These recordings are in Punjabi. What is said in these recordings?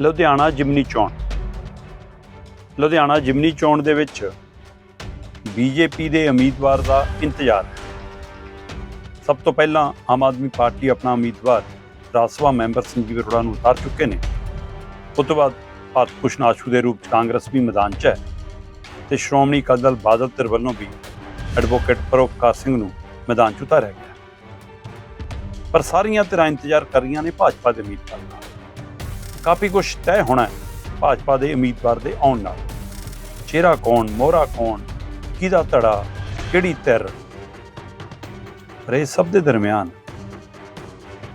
ਲੁਧਿਆਣਾ ਜਿਮਨੀ ਚੋਣ। ਲੁਧਿਆਣਾ ਜਿਮਨੀ ਚੋਣ ਦੇ ਵਿੱਚ ਬੀਜੇਪੀ ਦੇ ਉਮੀਦਵਾਰ ਦਾ ਇੰਤਜ਼ਾਰ। ਹੈ ਸਭ ਤੋਂ ਪਹਿਲਾਂ ਆਮ ਆਦਮੀ ਪਾਰਟੀ ਆਪਣਾ ਉਮੀਦਵਾਰ ਰਾਜ ਸਭਾ ਮੈਂਬਰ ਸੰਜੀਵ ਅਰੋੜਾ ਨੂੰ ਉਤਾਰ ਚੁੱਕੇ ਨੇ। ਉਸ ਤੋਂ ਬਾਅਦ ਭਾਰਤ ਭੂਸ਼ਣ ਆਸ਼ੂ ਦੇ ਰੂਪ 'ਚ ਕਾਂਗਰਸ ਵੀ ਮੈਦਾਨ 'ਚ ਹੈ ਤੇ ਸ਼੍ਰੋਮਣੀ ਅਕਾਲੀ ਦਲ ਬਾਦਲ ਧਿਰ ਵੱਲੋਂ ਵੀ ਐਡਵੋਕੇਟ ਪਰੋਪਕਾਰ ਸਿੰਘ ਨੂੰ ਮੈਦਾਨ 'ਚ ਉਤਾਰਿਆ ਗਿਆ। ਪਰ ਸਾਰੀਆਂ ਧਿਰਾਂ ਇੰਤਜ਼ਾਰ ਕਰ ਰਹੀਆਂ ਨੇ ਭਾਜਪਾ ਦੇ ਉਮੀਦਵਾਰ ਦਾ ਕਾਫੀ ਕੁਝ ਤੈਅ ਹੋਣਾ ਭਾਜਪਾ ਦੇ ਉਮੀਦਵਾਰ ਦੇ ਆਉਣ ਨਾਲ। ਚਿਹਰਾ ਕੌਣ, ਮੋਹਰਾ ਕੌਣ, ਕਿਹਦਾ ਧੜਾ, ਕਿਹੜੀ ਧਿਰ? ਪਰ ਇਹ ਸਭ ਦੇ ਦਰਮਿਆਨ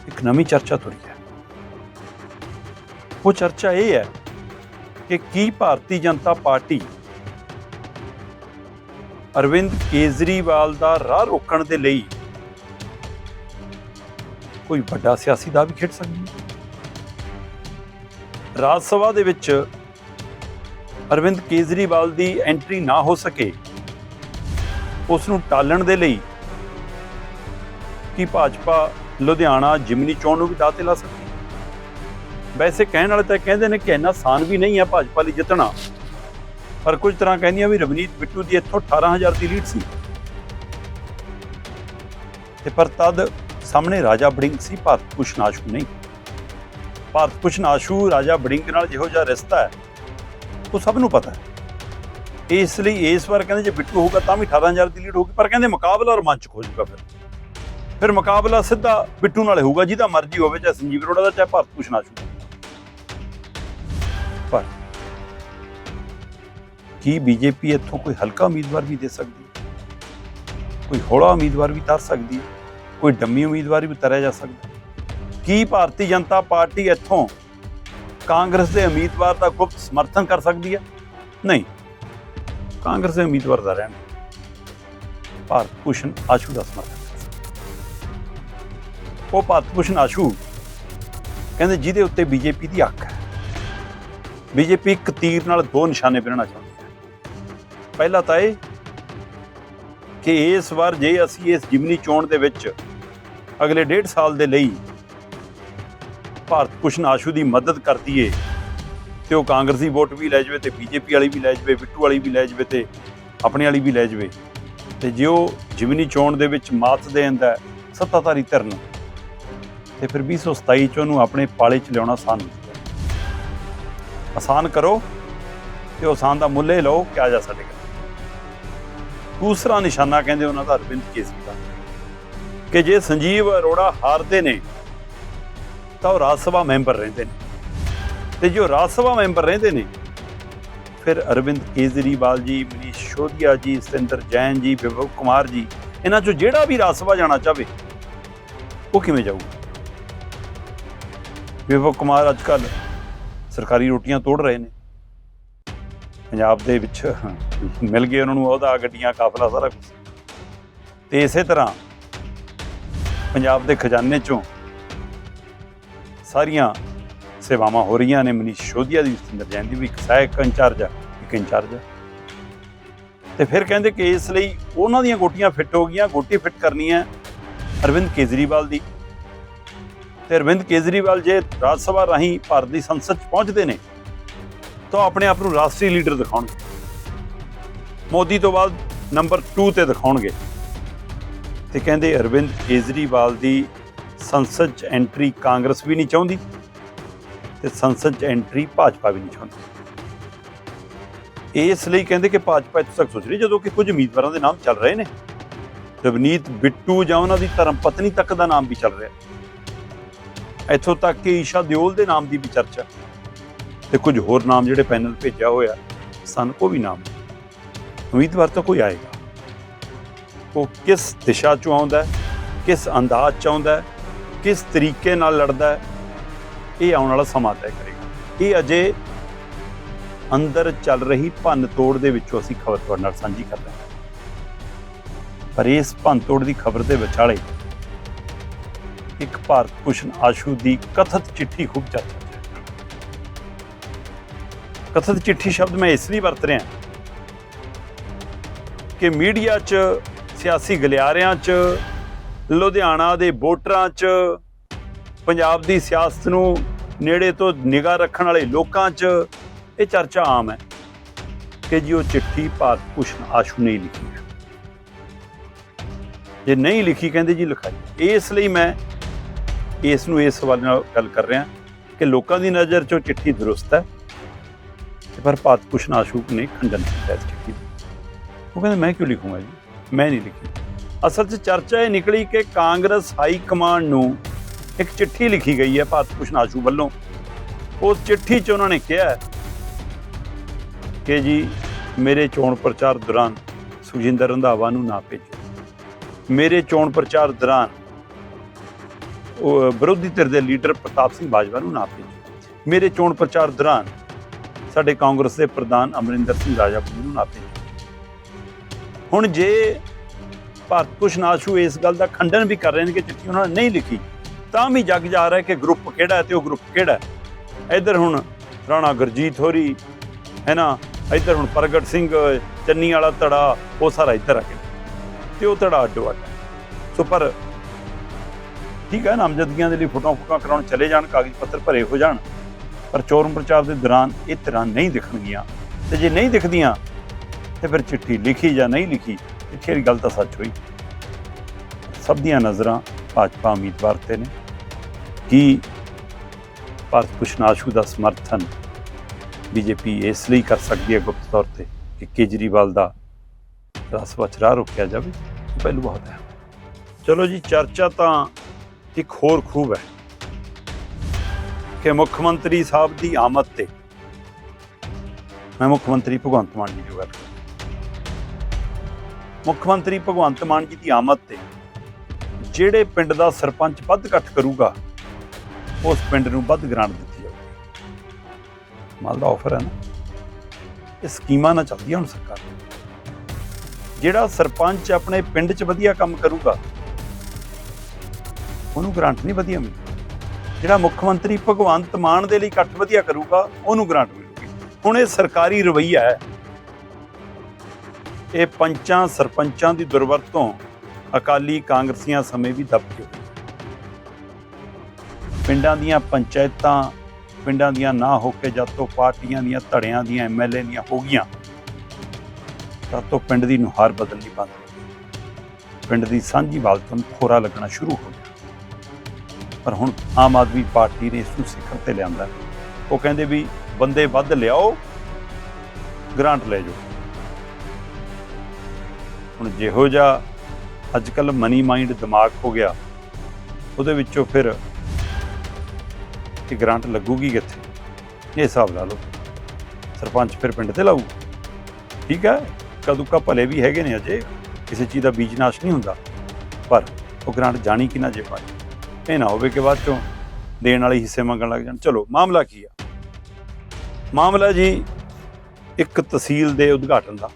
ਇੱਕ ਨਵੀਂ ਚਰਚਾ ਤੁਰੀ ਹੈ। ਉਹ ਚਰਚਾ ਇਹ ਹੈ ਕਿ ਕੀ ਭਾਰਤੀ ਜਨਤਾ ਪਾਰਟੀ ਅਰਵਿੰਦ ਕੇਜਰੀਵਾਲ ਦਾ ਰਾਹ ਰੋਕਣ ਦੇ ਲਈ ਕੋਈ ਵੱਡਾ ਸਿਆਸੀ ਦਾ ਵੀ ਖੇਡ ਸਕਦੀ ਹੈ? ਰਾਜ ਸਭਾ ਦੇ ਵਿੱਚ ਅਰਵਿੰਦ ਕੇਜਰੀਵਾਲ ਦੀ ਐਂਟਰੀ ਨਾ ਹੋ ਸਕੇ, ਉਸ ਨੂੰ ਟਾਲਣ ਦੇ ਲਈ ਕੀ ਭਾਜਪਾ ਲੁਧਿਆਣਾ ਜਿਮਨੀ ਚੋਣ ਨੂੰ ਵੀ ਦਾਅ ਤੇ ਲਾ ਸਕਦੀ ਵੈਸੇ ਕਹਿਣ ਵਾਲੇ ਤਾਂ ਕਹਿੰਦੇ ਨੇ ਕਿ ਇੰਨਾ ਆਸਾਨ ਵੀ ਨਹੀਂ ਹੈ ਭਾਜਪਾ ਲਈ ਜਿੱਤਣਾ। ਪਰ ਕੁਝ ਤਰ੍ਹਾਂ ਕਹਿੰਦੀਆਂ ਵੀ ਰਵਨੀਤ ਬਿੱਟੂ ਦੀ ਇੱਥੋਂ 18000 ਦੀ ਲੀਡ ਸੀ। ਤੇ ਪਰ ਤਦ ਸਾਹਮਣੇ ਰਾਜਾ ਬੜਿੰਗ ਸੀ, ਭਾਰਤ ਕੁਛ ਨਾਸ਼ਕ ਨਹੀਂ। ਭਾਰਤ ਭੂਸ਼ਣ ਆਸ਼ੂ ਰਾਜਾ ਬੜਿੰਗ ਨਾਲ ਜਿਹੋ ਜਿਹਾ ਰਿਸ਼ਤਾ ਹੈ, ਉਹ ਸਭ ਨੂੰ ਪਤਾ ਹੈ। ਇਸ ਲਈ ਇਸ ਵਾਰ ਕਹਿੰਦੇ ਜੇ ਬਿੱਟੂ ਹੋਊਗਾ ਤਾਂ ਵੀ 18000 ਦੀ ਲੀਡ ਹੋਊਗੀ, ਪਰ ਕਹਿੰਦੇ ਮੁਕਾਬਲਾ ਰੋਮਾਂਚਕ ਹੋ ਜਾਊਗਾ ਫਿਰ। ਫਿਰ ਮੁਕਾਬਲਾ ਸਿੱਧਾ ਬਿੱਟੂ ਨਾਲ ਹੋਊਗਾ, ਜਿਹਦਾ ਮਰਜ਼ੀ ਹੋਵੇ, ਚਾਹੇ ਸੰਜੀਵ ਅਰੋੜਾ ਦਾ, ਚਾਹੇ ਭਾਰਤ ਭੂਸ਼ਣ ਆਸ਼ੂ ਪਰ ਕੀ ਬੀਜੇਪੀ ਇੱਥੋਂ ਕੋਈ ਹਲਕਾ ਉਮੀਦਵਾਰ ਵੀ ਦੇ ਸਕਦੀ ਕੋਈ ਹੌਲਾ ਉਮੀਦਵਾਰ ਵੀ ਤਰ ਸਕਦੀ ਹੈ? ਕੋਈ ਡੰਮੀ ਉਮੀਦਵਾਰ ਵੀ ਤਰਿਆ ਜਾ ਸਕਦਾ ਕੀ ਭਾਰਤੀ ਜਨਤਾ ਪਾਰਟੀ ਇੱਥੋਂ ਕਾਂਗਰਸ ਦੇ ਉਮੀਦਵਾਰ ਦਾ ਗੁਪਤ ਸਮਰਥਨ ਕਰ ਸਕਦੀ ਹੈ? ਨਹੀਂ। ਕਾਂਗਰਸ ਦੇ ਉਮੀਦਵਾਰ ਦਾ ਰਹਿਣ ਭਾਰਤ ਭੂਸ਼ਣ ਆਸ਼ੂ ਦਾ ਸਮਰਥਨ। ਉਹ ਭਾਰਤ ਭੂਸ਼ਣ ਆਸ਼ੂ ਕਹਿੰਦੇ ਜਿਹਦੇ ਉੱਤੇ ਬੀਜੇਪੀ ਦੀ ਅੱਖ ਹੈ। ਬੀਜੇਪੀ ਇੱਕ ਤੀਰ ਨਾਲ ਦੋ ਨਿਸ਼ਾਨੇ ਬਿਨਣਾ ਚਾਹੁੰਦੀ ਹੈ। ਪਹਿਲਾ ਤਾਂ ਇਹ ਕਿ ਇਸ ਵਾਰ ਜੇ ਅਸੀਂ ਇਸ ਜਿਮਨੀ ਚੋਣ ਦੇ ਵਿੱਚ ਅਗਲੇ ਡੇਢ ਸਾਲ ਦੇ ਲਈ ਭਾਰਤ ਭੂਸ਼ਣ ਆਸ਼ੂ ਦੀ ਮਦਦ ਕਰਦੀ ਦਈਏ ਤੇ ਉਹ ਕਾਂਗਰਸੀ ਵੋਟ ਵੀ ਲੈ ਜਾਵੇ ਤੇ ਬੀਜੇਪੀ ਵਾਲੀ ਵੀ ਲੈ ਜਾਵੇ, ਬਿੱਟੂ ਵਾਲੀ ਵੀ ਲੈ ਜਾਵੇ ਤੇ ਆਪਣੇ ਵਾਲੀ ਵੀ ਲੈ ਜਾਵੇ। ਤੇ ਜੇ ਉਹ ਜਿਮਨੀ ਚੋਣ ਦੇ ਵਿੱਚ ਮਾਤ ਦੇ ਦਿੰਦਾ ਸੱਤਾਧਾਰੀ ਧਿਰ ਨੂੰ ਤੇ ਫਿਰ 2027 ਚ ਉਹਨੂੰ ਆਪਣੇ ਪਾਲੇ ਚ ਲਿਆਉਣਾ ਆਸਾਨ ਆਸਾਨ ਕਰੋ ਤੇ ਉਹ ਆਸਾਨ ਦਾ ਮੁੱਲ ਇਹ ਲਓ ਕਿਆ ਜਾ ਸਾਡੇ ਘਰ ਦੂਸਰਾ ਨਿਸ਼ਾਨਾ ਕਹਿੰਦੇ ਉਹਨਾਂ ਦਾ ਅਰਵਿੰਦ ਕੇਜਰੀਵਾਲ ਕਿ ਜੇ ਸੰਜੀਵ ਅਰੋੜਾ ਹਾਰਦੇ ਨੇ ਤਾਂ ਉਹ ਰਾਜ ਸਭਾ ਮੈਂਬਰ ਰਹਿੰਦੇ ਨੇ। ਤੇ ਜੋ ਰਾਜ ਸਭਾ ਮੈਂਬਰ ਰਹਿੰਦੇ ਨੇ, ਫਿਰ ਅਰਵਿੰਦ ਕੇਜਰੀਵਾਲ ਜੀ, ਮਨੀਸ਼ ਸ਼ੋਧਿਆ ਜੀ, ਸਤਿੰਦਰ ਜੈਨ ਜੀ, ਵਿਭਵ ਕੁਮਾਰ ਜੀ, ਇਹਨਾਂ ਚੋਂ ਜਿਹੜਾ ਵੀ ਰਾਜ ਸਭਾ ਜਾਣਾ ਚਾਹਵੇ, ਉਹ ਕਿਵੇਂ ਜਾਊਗਾ? ਵਿਭਵ ਕੁਮਾਰ ਅੱਜ ਕੱਲ੍ਹ ਸਰਕਾਰੀ ਰੋਟੀਆਂ ਤੋੜ ਰਹੇ ਨੇ। ਪੰਜਾਬ ਦੇ ਵਿੱਚ ਮਿਲ ਗਏ ਉਹਨਾਂ ਨੂੰ ਉਹਦਾ ਗੱਡੀਆਂ, ਕਾਫਲਾ, ਸਾਰਾ ਕੁਝ ਤੇ ਇਸੇ ਤਰ੍ਹਾਂ ਪੰਜਾਬ ਦੇ ਖਜ਼ਾਨੇ ਚੋਂ ਸਾਰੀਆਂ ਸੇਵਾਵਾਂ ਹੋ ਰਹੀਆਂ ਨੇ। ਮਨੀਸ਼ ਸੋਧੀਆ ਦੀ ਸਤਿੰਦਰ ਜੈਨ ਦੀ ਵੀ ਇੱਕ ਸਹਾਇਕ ਇੰਚਾਰਜ ਆ, ਇੱਕ ਇੰਚਾਰਜ ਆ। ਤੇ ਫਿਰ ਕਹਿੰਦੇ ਕਿ ਇਸ ਲਈ ਉਹਨਾਂ ਦੀਆਂ ਗੋਟੀਆਂ ਫਿੱਟ ਹੋ ਗਈਆਂ, ਗੋਟੀ ਫਿੱਟ ਕਰਨੀ ਹੈ ਅਰਵਿੰਦ ਕੇਜਰੀਵਾਲ ਦੀ। ਤੇ ਅਰਵਿੰਦ ਕੇਜਰੀਵਾਲ ਜੇ ਰਾਜ ਸਭਾ ਰਾਹੀਂ ਭਾਰਤ ਦੀ ਸੰਸਦ 'ਚ ਪਹੁੰਚਦੇ ਨੇ, ਤਾਂ ਆਪਣੇ ਆਪ ਨੂੰ ਰਾਸ਼ਟਰੀ ਲੀਡਰ ਦਿਖਾਉਣਗੇ। ਮੋਦੀ ਤੋਂ ਬਾਅਦ ਨੰਬਰ 2 ਤੇ ਦਿਖਾਉਣਗੇ। ਤੇ ਕਹਿੰਦੇ ਅਰਵਿੰਦ ਕੇਜਰੀਵਾਲ ਦੀ ਸੰਸਦ 'ਚ ਐਂਟਰੀ ਕਾਂਗਰਸ ਵੀ ਨਹੀਂ ਚਾਹੁੰਦੀ ਤੇ ਸੰਸਦ 'ਚ ਐਂਟਰੀ ਭਾਜਪਾ ਵੀ ਨਹੀਂ ਚਾਹੁੰਦੀ। ਇਸ ਲਈ ਕਹਿੰਦੇ ਕਿ ਭਾਜਪਾ ਇੱਥੋਂ ਤੱਕ ਸੋਚ ਰਹੀ ਜਦੋਂ ਕਿ ਕੁਝ ਉਮੀਦਵਾਰਾਂ ਦੇ ਨਾਮ ਚੱਲ ਰਹੇ ਨੇ। ਰਵਨੀਤ ਬਿੱਟੂ ਜਾਂ ਉਹਨਾਂ ਦੀ ਧਰਮ ਪਤਨੀ ਤੱਕ ਦਾ ਨਾਮ ਵੀ ਚੱਲ ਰਿਹਾ। ਇੱਥੋਂ ਤੱਕ ਕਿ ਈਸ਼ਾ ਦਿਓਲ ਦੇ ਨਾਮ ਦੀ ਵੀ ਚਰਚਾ। ਤੇ ਕੁਝ ਹੋਰ ਨਾਮ ਜਿਹੜੇ ਪੈਨਲ ਭੇਜਿਆ ਹੋਇਆ, ਸਨ ਉਹ ਵੀ ਨਾਮ ਉਮੀਦਵਾਰ ਤਾਂ ਕੋਈ ਆਏਗਾ। ਉਹ ਕਿਸ ਦਿਸ਼ਾ ਚੋਂ ਆਉਂਦਾ ਕਿਸ ਅੰਦਾਜ਼ ਚ ਆਉਂਦਾ ਕਿਸ ਤਰੀਕੇ ਨਾਲ ਲੜਦਾ ਹੈ, ਇਹ ਆਉਣ ਵਾਲਾ ਸਮਾਂ ਤੈਅ ਕਰੇਗਾ। ਇਹ ਅਜੇ ਅੰਦਰ ਚੱਲ ਰਹੀ ਭੰਨ ਤੋੜ ਦੇ ਵਿੱਚੋਂ ਅਸੀਂ ਖਬਰ ਤੁਹਾਡੇ ਨਾਲ ਸਾਂਝੀ ਕਰ ਰਹੇ ਹਾਂ। ਪਰ ਇਸ ਭੰਨ ਤੋੜ ਦੀ ਖਬਰ ਦੇ ਵਿਚਾਲੇ ਇੱਕ ਭਾਰਤ ਭੂਸ਼ਣ ਆਸ਼ੂ ਦੀ ਕਥਿਤ ਚਿੱਠੀ ਖੂਬ ਚਰਚਾ 'ਚ ਕਥਿਤ ਚਿੱਠੀ ਸ਼ਬਦ ਮੈਂ ਇਸ ਲਈ ਵਰਤ ਰਿਹਾ ਕਿ ਮੀਡੀਆ 'ਚ ਸਿਆਸੀ ਗਲਿਆਰਿਆਂ 'ਚ ਲੁਧਿਆਣਾ ਦੇ ਵੋਟਰਾਂ 'ਚ ਪੰਜਾਬ ਦੀ ਸਿਆਸਤ ਨੂੰ ਨੇੜੇ ਤੋਂ ਨਿਗਾਹ ਰੱਖਣ ਵਾਲੇ ਲੋਕਾਂ 'ਚ ਇਹ ਚਰਚਾ ਆਮ ਹੈ ਕਿ ਜੀ ਉਹ ਚਿੱਠੀ ਭਾਰਤ ਭੂਸ਼ਣ ਆਸ਼ੂ ਨੇ ਲਿਖੀ ਹੈ। ਜੇ ਨਹੀਂ ਲਿਖੀ ਕਹਿੰਦੇ ਜੀ ਲਿਖਾਈ। ਇਸ ਲਈ ਮੈਂ ਇਸ ਨੂੰ ਇਸ ਸਵਾਲ ਨਾਲ ਗੱਲ ਕਰ ਰਿਹਾ ਕਿ ਲੋਕਾਂ ਦੀ ਨਜ਼ਰ 'ਚ ਉਹ ਚਿੱਠੀ ਦਰੁਸਤ ਹੈ ਪਰ ਭਾਰਤ ਭੂਸ਼ਣ ਆਸ਼ੂ ਨੇ ਖੰਡਨ ਕੀਤਾ ਇਸ ਚਿੱਠੀ ਉਹ ਕਹਿੰਦੇ, ਮੈਂ ਕਿਉਂ ਲਿਖੂੰਗਾ ਜੀ? ਮੈਂ ਨਹੀਂ ਲਿਖੀ। ਅਸਲ 'ਚ ਚਰਚਾ ਇਹ ਨਿਕਲੀ ਕਿ ਕਾਂਗਰਸ ਹਾਈ ਕਮਾਂਡ ਨੂੰ ਇੱਕ ਚਿੱਠੀ ਲਿਖੀ ਗਈ ਹੈ ਭਾਰਤ ਭੂਸ਼ਣ ਆਸ਼ੂ ਵੱਲੋਂ। ਉਸ ਚਿੱਠੀ 'ਚ ਉਹਨਾਂ ਨੇ ਕਿਹਾ ਕਿ ਜੀ, ਮੇਰੇ ਚੋਣ ਪ੍ਰਚਾਰ ਦੌਰਾਨ ਸੁਖਜਿੰਦਰ ਰੰਧਾਵਾ ਨੂੰ ਨਾ ਭੇਜੋ। ਮੇਰੇ ਚੋਣ ਪ੍ਰਚਾਰ ਦੌਰਾਨ ਉਹ ਵਿਰੋਧੀ ਧਿਰ ਦੇ ਲੀਡਰ ਪ੍ਰਤਾਪ ਸਿੰਘ ਬਾਜਵਾ ਨੂੰ ਨਾ ਭੇਜੋ। ਮੇਰੇ ਚੋਣ ਪ੍ਰਚਾਰ ਦੌਰਾਨ ਸਾਡੇ ਕਾਂਗਰਸ ਦੇ ਪ੍ਰਧਾਨ ਅਮਰਿੰਦਰ ਸਿੰਘ ਰਾਜਾਪੁਰੀ ਨੂੰ ਨਾ ਭੇਜੋ। ਹੁਣ ਜੇ ਭਾਰਤ ਭੂਸ਼ਣ ਆਸ਼ੂ ਇਸ ਗੱਲ ਦਾ ਖੰਡਨ ਵੀ ਕਰ ਰਹੇ ਨੇ ਕਿ ਚਿੱਠੀ ਉਹਨਾਂ ਨੇ ਨਹੀਂ ਲਿਖੀ। ਤਾਂ ਵੀ ਜੱਗ ਜਾ ਰਿਹਾ ਕਿ ਗਰੁੱਪ ਕਿਹੜਾ ਹੈ ਤੇ ਉਹ ਗਰੁੱਪ ਕਿਹੜਾ ਇੱਧਰ ਹੁਣ ਰਾਣਾ ਗੁਰਜੀਤ ਹੋਰੀ, ਹੈ ਨਾ? ਇੱਧਰ ਹੁਣ ਪ੍ਰਗਟ ਸਿੰਘ, ਚੰਨੀ ਵਾਲਾ ਧੜਾ, ਉਹ ਸਾਰਾ ਇੱਧਰ ਆ ਗਿਆ। ਤੇ ਉਹ ਧੜਾ ਅੱਡੋ ਅੱਡ। ਸੋ ਪਰ ਠੀਕ ਹੈ, ਨਾਮਜ਼ਦਗੀਆਂ ਦੇ ਲਈ ਫੋਟੋਆਂ ਫੋਟੋਆਂ ਕਰਾਉਣ ਚਲੇ ਜਾਣ, ਕਾਗਜ਼ ਪੱਤਰ ਭਰੇ ਹੋ ਜਾਣ, ਪਰ ਚੋਣ ਪ੍ਰਚਾਰ ਦੇ ਦੌਰਾਨ ਇਹ ਤਰ੍ਹਾਂ ਨਹੀਂ ਦਿਖਣਗੀਆਂ। ਤੇ ਜੇ ਨਹੀਂ ਦਿਖਦੀਆਂ, ਤੇ ਫਿਰ ਚਿੱਠੀ ਲਿਖੀ ਜਾਂ ਨਹੀਂ ਲਿਖੀ ਇੱਥੇ ਦੀ ਗੱਲ ਤਾਂ ਸੱਚ ਹੋਈ। ਸਭ ਦੀਆਂ ਨਜ਼ਰਾਂ ਭਾਜਪਾ ਉਮੀਦਵਾਰ ਤੇ ਨੇ। ਕੀ ਭਾਰਤ ਭੂਸ਼ਣ ਆਸ਼ੂ ਦਾ ਸਮਰਥਨ ਬੀਜੇਪੀ ਇਸ ਲਈ ਕਰ ਸਕਦੀ ਹੈ ਗੁਪਤ ਤੌਰ ਤੇ ਕਿ ਕੇਜਰੀਵਾਲ ਦਾ ਰਸਵਾ ਚਰਾ ਰੋਕਿਆ ਜਾਵੇ? ਪਹਿਲੂ ਬਹੁਤ ਹੈ। ਚਲੋ ਜੀ, ਚਰਚਾ ਤਾਂ ਇੱਕ ਹੋਰ ਖੂਬ ਹੈ ਕਿ ਮੁੱਖ ਮੰਤਰੀ ਸਾਹਿਬ ਦੀ ਆਮਦ ਤੇ। ਮੈਂ ਮੁੱਖ ਮੰਤਰੀ ਭਗਵੰਤ ਮਾਨ ਜੀ ਦੀ ਗੱਲ ਕਰ ਮੁੱਖ ਮੰਤਰੀ ਭਗਵੰਤ ਮਾਨ ਜੀ ਦੀ ਆਮਦ ਤੇ ਜਿਹੜੇ ਪਿੰਡ ਦਾ ਸਰਪੰਚ ਵੱਧ ਇਕੱਠ ਕਰੂਗਾ, ਉਸ ਪਿੰਡ ਨੂੰ ਵੱਧ ਗ੍ਰਾਂਟ ਦਿੱਤੀ ਜਾਊਗੀ। ਮਾਲ ਦਾ ਆਫਰ ਹੈ ਨਾ। ਇਹ ਸਕੀਮਾਂ ਨਾਲ ਚੱਲਦੀ ਹੁਣ ਸਰਕਾਰ। ਜਿਹੜਾ ਸਰਪੰਚ ਆਪਣੇ ਪਿੰਡ 'ਚ ਵਧੀਆ ਕੰਮ ਕਰੂਗਾ, ਉਹਨੂੰ ਗ੍ਰਾਂਟ ਨਹੀਂ ਵਧੀਆ ਮਿਲੂ ਜਿਹੜਾ ਮੁੱਖ ਮੰਤਰੀ ਭਗਵੰਤ ਮਾਨ ਦੇ ਲਈ ਇਕੱਠ ਵਧੀਆ ਕਰੂਗਾ, ਉਹਨੂੰ ਗ੍ਰਾਂਟ ਮਿਲੂਗੀ। ਹੁਣ ਇਹ ਸਰਕਾਰੀ ਰਵੱਈਆ ਹੈ। ਇਹ ਪੰਚਾਂ ਸਰਪੰਚਾਂ ਦੀ ਦੁਰਵਰਤੋਂ ਅਕਾਲੀ ਕਾਂਗਰਸੀਆਂ ਸਮੇਂ ਵੀ ਦੱਬ ਗਈ ਪਿੰਡਾਂ ਦੀਆਂ ਪੰਚਾਇਤਾਂ, ਪਿੰਡਾਂ ਦੀਆਂ ਨਾ ਹੋ ਕੇ ਜਦ ਤੋਂ ਪਾਰਟੀਆਂ ਦੀਆਂ, ਧੜਿਆਂ ਦੀਆਂ ਐਮਐਲਏ ਦੀਆਂ ਹੋ ਗਈਆਂ, ਤਦ ਤੋਂ ਪਿੰਡ ਦੀ ਨੁਹਾਰ ਬਦਲਣੀ ਬੰਦ ਪਿੰਡ ਦੀ ਸਾਂਝੀ ਹਾਲਤ ਖੋਰਾ ਲੱਗਣਾ ਸ਼ੁਰੂ ਹੋ ਗਿਆ। ਪਰ ਹੁਣ ਆਮ ਆਦਮੀ ਪਾਰਟੀ ਨੇ ਇਸ ਨੂੰ ਸਿਖਰ ਤੇ ਲਿਆਂਦਾ। ਉਹ ਕਹਿੰਦੇ ਵੀ, ਬੰਦੇ ਵੱਧ ਲਿਆਓ, ਗ੍ਰਾਂਟ ਲੈ ਜਾਓ। ਹੁਣ ਜਿਹੋ ਜਿਹਾ ਅੱਜ ਕੱਲ ਮਨੀ ਮਾਈਂਡ ਦਿਮਾਗ ਹੋ ਗਿਆ, ਉਹਦੇ ਵਿੱਚੋਂ ਫਿਰ ਇਹ ਗ੍ਰਾਂਟ ਲੱਗੂਗੀ ਕਿੱਥੇ? ਇਹ ਹਿਸਾਬ ਲਾ ਲਓ। ਸਰਪੰਚ ਫਿਰ ਪਿੰਡ ਤੇ ਲਾਊ ਠੀਕ ਹੈ? ਕਦੋਂ ਕਾ ਭਲੇ ਵੀ ਹੈਗੇ ਨੇ ਅਜੇ, ਕਿਸੇ ਚੀਜ਼ ਦਾ ਬੀਜ ਨਾਸ਼ ਨਹੀਂ ਹੁੰਦਾ। ਪਰ ਉਹ ਗ੍ਰਾਂਟ ਜਾਣੀ ਕਿ ਨਾ ਜੇ ਪਾਏ ਇਹ ਨਾ ਹੋਵੇ ਕਿ ਬਾਅਦ ਚੋਂ ਦੇਣ ਵਾਲੇ ਹਿੱਸੇ ਮੰਗਣ ਲੱਗ ਜਾਣ। ਚਲੋ, ਮਾਮਲਾ ਕੀ ਆ? ਮਾਮਲਾ ਜੀ, ਇੱਕ ਤਹਿਸੀਲ ਦੇ ਉਦਘਾਟਨ ਦਾ।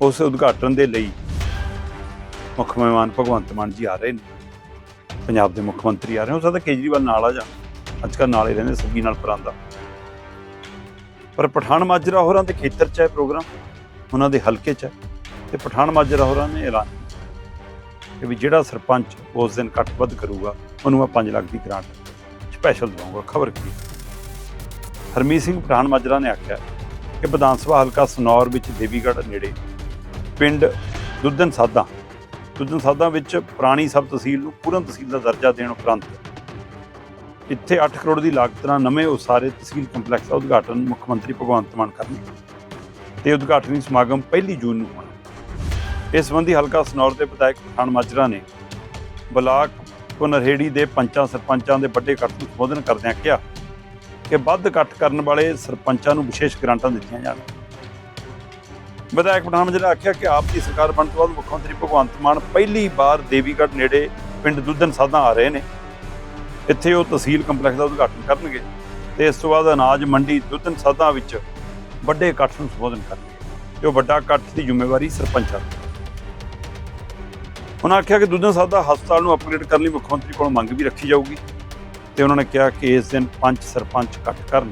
ਉਸ ਉਦਘਾਟਨ ਦੇ ਲਈ ਮੁੱਖ ਮਹਿਮਾਨ ਭਗਵੰਤ ਮਾਨ ਜੀ ਆ ਰਹੇ ਨੇ। ਪੰਜਾਬ ਦੇ ਮੁੱਖ ਮੰਤਰੀ ਆ ਰਹੇ ਹੋ ਸਕਦਾ ਕੇਜਰੀਵਾਲ ਨਾਲ ਆ ਜਾਣ ਅੱਜ ਕੱਲ੍ਹ ਨਾਲ ਹੀ ਰਹਿੰਦੇ ਸੱਗੀ ਨਾਲ ਪਰਾਂਦਾ। ਪਰ ਪਠਾਨ ਮਾਜਰਾ ਹੋਰਾਂ ਦੇ ਖੇਤਰ 'ਚ ਹੈ ਪ੍ਰੋਗਰਾਮ। ਉਹਨਾਂ ਦੇ ਹਲਕੇ 'ਚ ਹੈ। ਤੇ ਪਠਾਨ ਮਾਜਰਾ ਹੋਰਾਂ ਨੇ ਐਲਾਨ ਕੀਤਾ ਕਿ ਵੀ ਜਿਹੜਾ ਸਰਪੰਚ ਉਸ ਦਿਨ ਇਕੱਠ ਵੱਧ ਕਰੂਗਾ, ਉਹਨੂੰ ਮੈਂ 5 ਲੱਖ ਦੀ ਗ੍ਰਾਂਟ ਸਪੈਸ਼ਲ ਦਵਾਂਗਾ, ਖਬਰ ਕੀ ਹਰਮੀਤ ਸਿੰਘ ਪਠਾਨ ਮਾਜਰਾ ਨੇ ਆਖਿਆ ਕਿ ਵਿਧਾਨ ਸਭਾ ਹਲਕਾ ਸਨੌਰ ਵਿੱਚ ਦੇਵੀਗੜ੍ਹ ਨੇੜੇ ਪਿੰਡ ਦੁੱਧਨ ਸਾਦਾ ਦੁੱਧਨ ਸਾਦਾ ਵਿੱਚ ਪੁਰਾਣੀ ਸਬ ਤਹਿਸੀਲ ਨੂੰ ਪੂਰਨ ਤਹਿਸੀਲ ਦਾ ਦਰਜਾ ਦੇਣ ਉਪਰੰਤ ਇੱਥੇ 8 ਕਰੋੜ ਦੀ ਲਾਗਤ ਨਾਲ ਨਵੇਂ ਉਸਾਰੇ ਤਹਿਸੀਲ ਕੰਪਲੈਕਸ ਦਾ ਉਦਘਾਟਨ ਮੁੱਖ ਮੰਤਰੀ ਭਗਵੰਤ ਮਾਨ ਕਰਨਗੇ ਤੇ ਉਦਘਾਟਨੀ ਸਮਾਗਮ 1 ਜੂਨ ਨੂੰ ਹੋਣਾ। ਇਸ ਸੰਬੰਧੀ ਹਲਕਾ ਸਨੌਰ ਦੇ ਵਿਧਾਇਕ ਪਠਾਨ ਮਾਜਰਾ ਨੇ ਬਲਾਕ ਪੁਨਰਹੇੜੀ ਦੇ ਪੰਚਾਂ ਸਰਪੰਚਾਂ ਦੇ ਵੱਡੇ ਇਕੱਠ ਨੂੰ ਸੰਬੋਧਨ ਕਰਦਿਆਂ ਕਿਹਾ ਕਿ ਵੱਧ ਇਕੱਠ ਕਰਨ ਵਾਲੇ ਸਰਪੰਚਾਂ ਨੂੰ ਵਿਸ਼ੇਸ਼ ਗ੍ਰਾਂਟਾਂ ਦਿੱਤੀਆਂ ਜਾਣ। ਵਿਧਾਇਕ ਪਠਾਨ ਮਾਜਰਾ ਨੇ ਆਖਿਆ ਕਿ ਆਪ ਦੀ ਸਰਕਾਰ ਬਣਨ ਤੋਂ ਬਾਅਦ ਮੁੱਖ ਮੰਤਰੀ ਭਗਵੰਤ ਮਾਨ ਪਹਿਲੀ ਵਾਰ ਦੇਵੀਗੜ੍ਹ ਨੇੜੇ ਪਿੰਡ ਦੁੱਧਨ ਸਾਧਾਂ ਆ ਰਹੇ ਨੇ। ਇੱਥੇ ਉਹ ਤਹਿਸੀਲ ਕੰਪਲੈਕਸ ਦਾ ਉਦਘਾਟਨ ਕਰਨਗੇ ਤੇ ਇਸ ਤੋਂ ਬਾਅਦ ਅਨਾਜ ਮੰਡੀ ਦੁੱਧਨ ਸਾਧਾਂ ਵਿੱਚ ਵੱਡੇ ਇਕੱਠ ਨੂੰ ਸੰਬੋਧਨ ਕਰਨਗੇ ਤੇ ਉਹ ਵੱਡਾ ਇਕੱਠ ਦੀ ਜ਼ਿੰਮੇਵਾਰੀ ਸਰਪੰਚਾਂ ਦੀ ਉਹਨਾਂ ਆਖਿਆ ਕਿ ਦੁੱਧਨ ਸਾਧਾਂ ਹਸਪਤਾਲ ਨੂੰ ਅਪਗ੍ਰੇਡ ਕਰਨ ਲਈ ਮੁੱਖ ਮੰਤਰੀ ਕੋਲ ਮੰਗ ਵੀ ਰੱਖੀ ਜਾਊਗੀ ਤੇ ਉਹਨਾਂ ਨੇ ਕਿਹਾ ਕਿ ਇਸ ਦਿਨ ਪੰਜ ਸਰਪੰਚ ਇਕੱਠ ਕਰਨ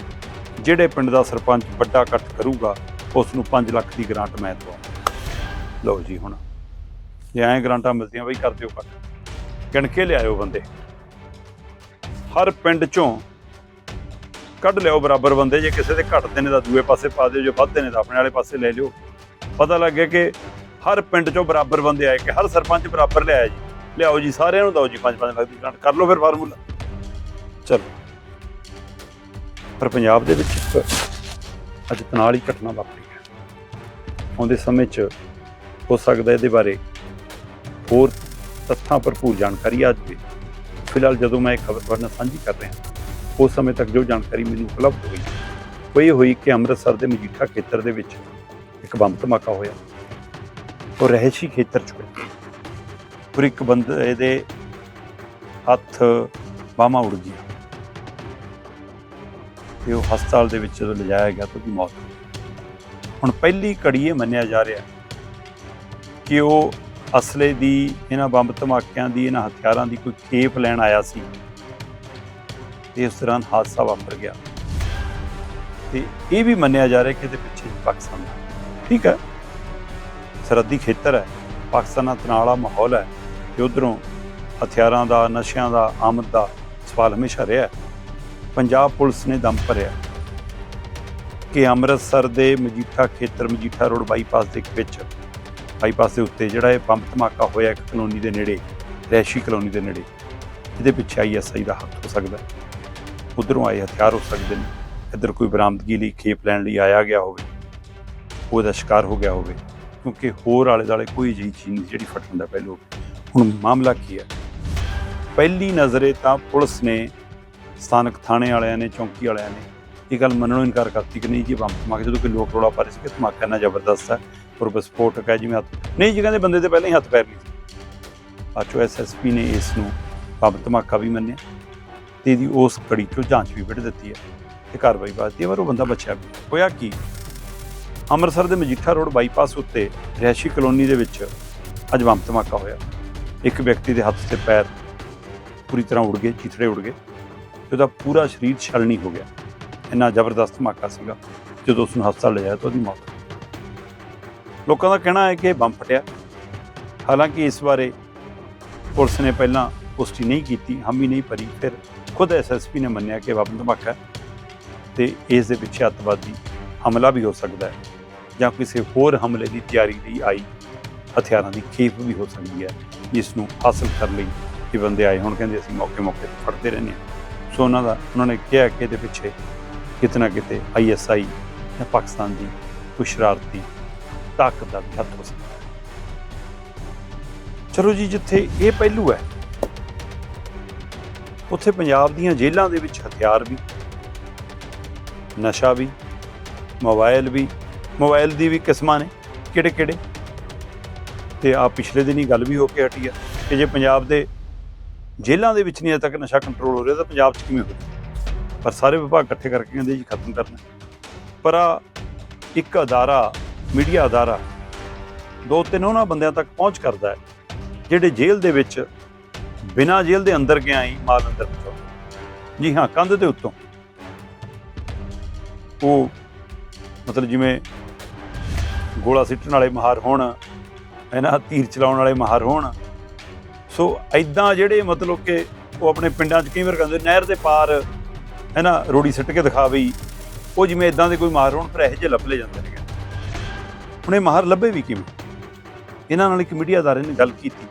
ਜਿਹੜੇ ਪਿੰਡ ਦਾ ਸਰਪੰਚ ਵੱਡਾ ਇਕੱਠ ਕਰੂਗਾ ਉਸ ਨੂੰ 5 ਲੱਖ ਦੀ ਗ੍ਰਾਂਟ ਮੈਂ ਦਵਾਂਗਾ ਲਓ ਜੀ ਹੁਣ, ਜੇ ਐਂ ਗ੍ਰਾਂਟਾਂ ਮਿਲਦੀਆਂ ਬਈ ਕਰ ਦਿਓ ਇਕੱਠ ਗਿਣ ਕੇ ਲਿਆਇਓ ਬੰਦੇ। ਹਰ ਪਿੰਡ ਚੋਂ ਕੱਢ ਲਿਓ ਬਰਾਬਰ ਬੰਦੇ, ਜੇ ਕਿਸੇ ਦੇ ਘਟਦੇ ਨੇ ਤਾਂ ਦੂਏ ਪਾਸੇ ਪਾ ਦਿਓ, ਜੇ ਵੱਧਦੇ ਨੇ ਤਾਂ ਆਪਣੇ ਵਾਲੇ ਪਾਸੇ ਲੈ ਲਿਓ। ਪਤਾ ਲੱਗੇ ਕਿ ਹਰ ਪਿੰਡ ਚੋਂ ਬਰਾਬਰ ਬੰਦੇ ਆਏ ਕਿ ਹਰ ਸਰਪੰਚ ਬਰਾਬਰ ਲਿਆਇਆ ਜੀ। ਲਿਆਓ ਜੀ, ਸਾਰਿਆਂ ਨੂੰ ਦਿਓ ਜੀ 5-5 ਲੱਖ ਦੀ ਗ੍ਰਾਂਟ ਕਰ ਲਓ ਫਿਰ ਫਾਰਮੂਲਾ ਚਲੋ। ਪਰ ਪੰਜਾਬ ਦੇ ਵਿੱਚ ਅੱਜ ਤਨਾਲ ਹੀ ਘਟਨਾ ਵਾਪਰੀ। ਆਉਂਦੇ ਸਮੇਂ 'ਚ ਹੋ ਸਕਦਾ ਇਹਦੇ ਬਾਰੇ ਹੋਰ ਤੱਥਾਂ ਭਰਪੂਰ ਜਾਣਕਾਰੀ ਆ ਜਾਵੇ। ਫਿਲਹਾਲ ਜਦੋਂ ਮੈਂ ਇਹ ਖਬਰ ਤੁਹਾਡੇ ਨਾਲ ਸਾਂਝੀ ਕਰ ਰਿਹਾ, ਉਸ ਸਮੇਂ ਤੱਕ ਜੋ ਜਾਣਕਾਰੀ ਮੈਨੂੰ ਉਪਲਬਧ ਹੋਈ, ਉਹ ਇਹ ਹੋਈ ਕਿ ਅੰਮ੍ਰਿਤਸਰ ਦੇ ਮਜੀਠਾ ਖੇਤਰ ਦੇ ਵਿੱਚ ਇੱਕ ਬੰਬ ਧਮਾਕਾ ਹੋਇਆ। ਉਹ ਰਹਿਸ਼ੀ ਖੇਤਰ 'ਚ ਹੋਇਆ। ਪਰ ਇੱਕ ਬੰਦੇ ਦੇ ਹੱਥ ਬਾਹਾਂ ਉੜ ਗਈਆਂ। ਤੇ ਉਹ ਹਸਪਤਾਲ ਦੇ ਵਿੱਚ ਜਦੋਂ ਲਿਜਾਇਆ ਗਿਆ ਤਾਂ ਉਹਦੀ ਮੌਤ ਹੋ ਹੁਣ ਪਹਿਲੀ ਕੜੀ ਇਹ ਮੰਨਿਆ ਜਾ ਰਿਹਾ ਕਿ ਉਹ ਅਸਲੇ ਦੀ, ਇਹਨਾਂ ਬੰਬ ਧਮਾਕਿਆਂ ਦੀ, ਇਹਨਾਂ ਹਥਿਆਰਾਂ ਦੀ ਕੋਈ ਖੇਪ ਲੈਣ ਆਇਆ ਸੀ ਤੇ ਇਸ ਦੌਰਾਨ ਹਾਦਸਾ ਵਾਪਰ ਗਿਆ। ਤੇ ਇਹ ਵੀ ਮੰਨਿਆ ਜਾ ਰਿਹਾ ਕਿ ਇਹਦੇ ਪਿੱਛੇ ਪਾਕਿਸਤਾਨ ਠੀਕ ਹੈ? ਸਰਹੱਦੀ ਖੇਤਰ ਹੈ, ਪਾਕਿਸਤਾਨ ਨਾਲ ਤਣਾਅ ਵਾਲਾ ਮਾਹੌਲ ਹੈ ਤੇ ਉਧਰੋਂ ਹਥਿਆਰਾਂ ਦਾ, ਨਸ਼ਿਆਂ ਦਾ, ਆਮਦ ਦਾ ਸਵਾਲ ਹਮੇਸ਼ਾ ਰਿਹਾ ਪੰਜਾਬ ਪੁਲਿਸ ਨੇ ਦਮ ਭਰਿਆ। ਕਿ ਅੰਮ੍ਰਿਤਸਰ ਦੇ ਮਜੀਠਾ ਖੇਤਰ, ਮਜੀਠਾ ਰੋਡ ਬਾਈਪਾਸ ਦੇ ਵਿੱਚ ਬਾਈਪਾਸ ਦੇ ਉੱਤੇ ਜਿਹੜਾ ਇਹ ਬੰਬ ਧਮਾਕਾ ਹੋਇਆ ਇੱਕ ਕਲੋਨੀ ਦੇ ਨੇੜੇ, ਰੈਸ਼ੀ ਕਲੋਨੀ ਦੇ ਨੇੜੇ ਇਹਦੇ ਪਿੱਛੇ ਆਈਐਸਆਈ ਦਾ ਹੱਥ ਹੋ ਸਕਦਾ ਹੈ। ਉਧਰੋਂ ਆਏ ਹਥਿਆਰ ਹੋ ਸਕਦੇ ਨੇ। ਇੱਧਰ ਕੋਈ ਬਰਾਮਦਗੀ ਲਈ ਖੇਪ ਲੈਣ ਲਈ ਆਇਆ ਗਿਆ ਹੋਵੇ ਉਹਦਾ ਸ਼ਿਕਾਰ ਹੋ ਗਿਆ ਹੋਵੇ, ਕਿਉਂਕਿ ਹੋਰ ਆਲੇ ਦਾਲੇ ਕੋਈ ਅਜਿਹੀ ਚੀਜ਼ ਨਹੀਂ ਜਿਹੜੀ ਫਟਣ ਦਾ ਪਹਿਲੂ ਹੁਣ ਮਾਮਲਾ ਕੀ ਹੈ? ਪਹਿਲੀ ਨਜ਼ਰੇ ਤਾਂ ਪੁਲਿਸ ਨੇ, ਸਥਾਨਕ ਥਾਣੇ ਵਾਲਿਆਂ ਨੇ, ਚੌਂਕੀ ਵਾਲਿਆਂ ਨੇ ਇਹ ਗੱਲ ਮੰਨਣੋਂ ਇਨਕਾਰ ਕਰਤੀ ਕਿ ਨਹੀਂ ਜੀ, ਬੰਬ ਧਮਾਕੇ, ਜਦੋਂ ਕਿ ਲੋਕ ਰੋਲਾ ਪਾ ਰਹੇ ਸੀ ਕਿ ਧਮਾਕਾ ਇੰਨਾ ਜ਼ਬਰਦਸਤ ਹੈ ਪਰ ਵਿਸਫੋਟਕ ਹੈ ਜਿਵੇਂ ਹੱਥ ਨਹੀਂ ਜੀ, ਕਹਿੰਦੇ ਬੰਦੇ ਤੇ ਪਹਿਲਾਂ ਹੀ ਹੱਥ ਪੈਰ ਨਹੀਂ ਸੀ ਆਚੋ ਐਸਐਸਪੀ ਨੇ ਇਸ ਨੂੰ ਬੰਬ ਧਮਾਕਾ ਵੀ ਮੰਨਿਆ ਤੇ ਇਹਦੀ ਉਸ ਕੜੀ ਚੋਂ ਜਾਂਚ ਵੀ ਵਿੱਢ ਦਿੱਤੀ ਹੈ ਤੇ ਕਾਰਵਾਈ ਬਾਅਦ ਪਰ ਉਹ ਬੰਦਾ ਬਚਿਆ ਵੀ ਹੋਇਆ ਕੀ? ਅੰਮ੍ਰਿਤਸਰ ਦੇ ਮਜੀਠਾ ਰੋਡ ਬਾਈਪਾਸ ਉੱਤੇ ਰਿਹਾਇਸ਼ੀ ਕਲੋਨੀ ਦੇ ਵਿੱਚ ਅੱਜ ਬੰਬ ਧਮਾਕਾ ਹੋਇਆ। ਇੱਕ ਵਿਅਕਤੀ ਦੇ ਹੱਥ ਤੇ ਪੈਰ ਪੂਰੀ ਤਰ੍ਹਾਂ ਉੜ ਗਏ, ਚੀਥੜੇ ਉੜ ਗਏ ਉਹਦਾ ਪੂਰਾ ਸਰੀਰ ਛਲਣੀ ਹੋ ਗਿਆ। ਇੰਨਾ ਜ਼ਬਰਦਸਤ ਧਮਾਕਾ ਸੀਗਾ ਜਦੋਂ ਉਸ ਨੂੰ ਹਸਪਤਾਲ ਲਿਜਾਇਆ ਤਾਂ ਉਹਦੀ ਮੌਤ ਹੋ ਗਈ। ਲੋਕਾਂ ਦਾ ਕਹਿਣਾ ਹੈ ਕਿ ਇਹ ਬੰਬ ਫਟਿਆ। ਹਾਲਾਂਕਿ ਇਸ ਬਾਰੇ ਪੁਲਿਸ ਨੇ ਪਹਿਲਾਂ ਪੁਸ਼ਟੀ ਨਹੀਂ ਕੀਤੀ, ਹਾਮੀ ਨਹੀਂ ਭਰੀ। ਫਿਰ ਖੁਦ ਐਸਐਸਪੀ ਨੇ ਮੰਨਿਆ ਕਿ ਬੰਬ ਧਮਾਕਾ ਹੈ ਤੇ ਇਸ ਦੇ ਪਿੱਛੇ ਅੱਤਵਾਦੀ ਹਮਲਾ ਵੀ ਹੋ ਸਕਦਾ ਹੈ ਜਾਂ ਕਿਸੇ ਹੋਰ ਹਮਲੇ ਦੀ ਤਿਆਰੀ ਲਈ ਆਈ ਹਥਿਆਰਾਂ ਦੀ ਖੇਪ ਵੀ ਹੋ ਸਕਦੀ ਹੈ, ਜਿਸ ਨੂੰ ਹਾਸਲ ਕਰਨ ਲਈ ਇਹ ਬੰਦੇ ਆਏ ਹੁਣ। ਕਹਿੰਦੇ ਅਸੀਂ ਮੌਕੇ ਮੌਕੇ ਫੜਦੇ ਰਹਿੰਦੇ ਹਾਂ। ਸੋ ਉਹਨਾਂ ਦਾ, ਉਹਨਾਂ ਨੇ ਕਿਹਾ ਕਿ ਇਹਦੇ ਪਿੱਛੇ ਕਿਤੇ ਨਾ ਕਿਤੇ ਆਈਐਸਆਈ ਜਾਂ ਪਾਕਿਸਤਾਨ ਦੀ ਕੋਈ ਸ਼ਰਾਰਤੀ ਤਾਕਤ ਦਾ ਵੀ ਹੱਥ ਹੋ ਸਕਦਾ ਚਲੋ ਜੀ, ਜਿੱਥੇ ਇਹ ਪਹਿਲੂ ਹੈ, ਉੱਥੇ ਪੰਜਾਬ ਦੀਆਂ ਜੇਲ੍ਹਾਂ ਦੇ ਵਿੱਚ ਹਥਿਆਰ ਵੀ, ਨਸ਼ਾ ਵੀ ਮੋਬਾਈਲ ਵੀ ਮੋਬਾਈਲ ਦੀ ਵੀ ਕਿਸਮਾਂ ਨੇ ਕਿਹੜੇ ਕਿਹੜੇ ਤੇ ਆ ਪਿਛਲੇ ਦਿਨੀ ਗੱਲ ਵੀ ਹੋ ਕੇ ਹਟੀ ਆ ਕਿ ਜੇ ਪੰਜਾਬ ਦੇ ਜੇਲ੍ਹਾਂ ਦੇ ਵਿੱਚ ਨਹੀਂ ਅਜੇ ਤੱਕ ਨਸ਼ਾ ਕੰਟਰੋਲ ਹੋ ਰਿਹਾ, ਤਾਂ ਪੰਜਾਬ 'ਚ ਕਿਵੇਂ ਹੋ ਪਰ ਸਾਰੇ ਵਿਭਾਗ ਇਕੱਠੇ ਕਰਕੇ ਕਹਿੰਦੇ ਜੀ ਖਤਮ ਕਰਨਾ। ਪਰ ਆ ਇੱਕ ਅਦਾਰਾ, ਮੀਡੀਆ ਅਦਾਰਾ, ਦੋ ਤਿੰਨ ਉਹਨਾਂ ਬੰਦਿਆਂ ਤੱਕ ਪਹੁੰਚ ਕਰਦਾ ਹੈ, ਜਿਹੜੇ ਜੇਲ੍ਹ ਦੇ ਵਿੱਚ ਬਿਨਾਂ ਜੇਲ੍ਹ ਦੇ ਅੰਦਰ ਗਿਆ ਹੀ ਮਾਲ ਅੰਦਰ ਪਹੁੰਚਾਉਂਦੇ ਜੀ ਹਾਂ, ਕੰਧ ਦੇ ਉੱਤੋਂ। ਉਹ ਮਤਲਬ ਜਿਵੇਂ ਗੋਲਾ ਸਿੱਟਣ ਵਾਲੇ ਮਹਾਰ ਹੋਣ, ਹੈ ਨਾ, ਤੀਰ ਚਲਾਉਣ ਵਾਲੇ ਮਹਾਰ ਹੋਣ। ਸੋ ਐਦਾਂ ਜਿਹੜੇ ਮਤਲਬ ਕਿ ਉਹ ਆਪਣੇ ਪਿੰਡਾਂ 'ਚ ਕਈ ਵਾਰ ਕਹਿੰਦੇ ਨਹਿਰ ਦੇ ਪਾਰ ਹੈ ਨਾ ਰੋੜੀ ਸਿੱਟ ਕੇ ਦਿਖਾ ਬਈ ਉਹ ਜਿਵੇਂ ਇਦਾਂ ਦੇ ਕੋਈ ਮਾਹਰ ਹੋਣ ਪਰ ਇਹੋ ਜਿਹੇ ਲੱਭ ਲਏ ਜਾਂਦੇ ਨੇ। ਹੁਣ ਇਹ ਮਾਹਰ ਲੱਭੇ ਵੀ ਕਿਵੇਂ? ਇਹਨਾਂ ਨਾਲ ਇੱਕ ਮੀਡੀਆ ਅਦਾਰੇ ਨੇ ਗੱਲ ਕੀਤੀ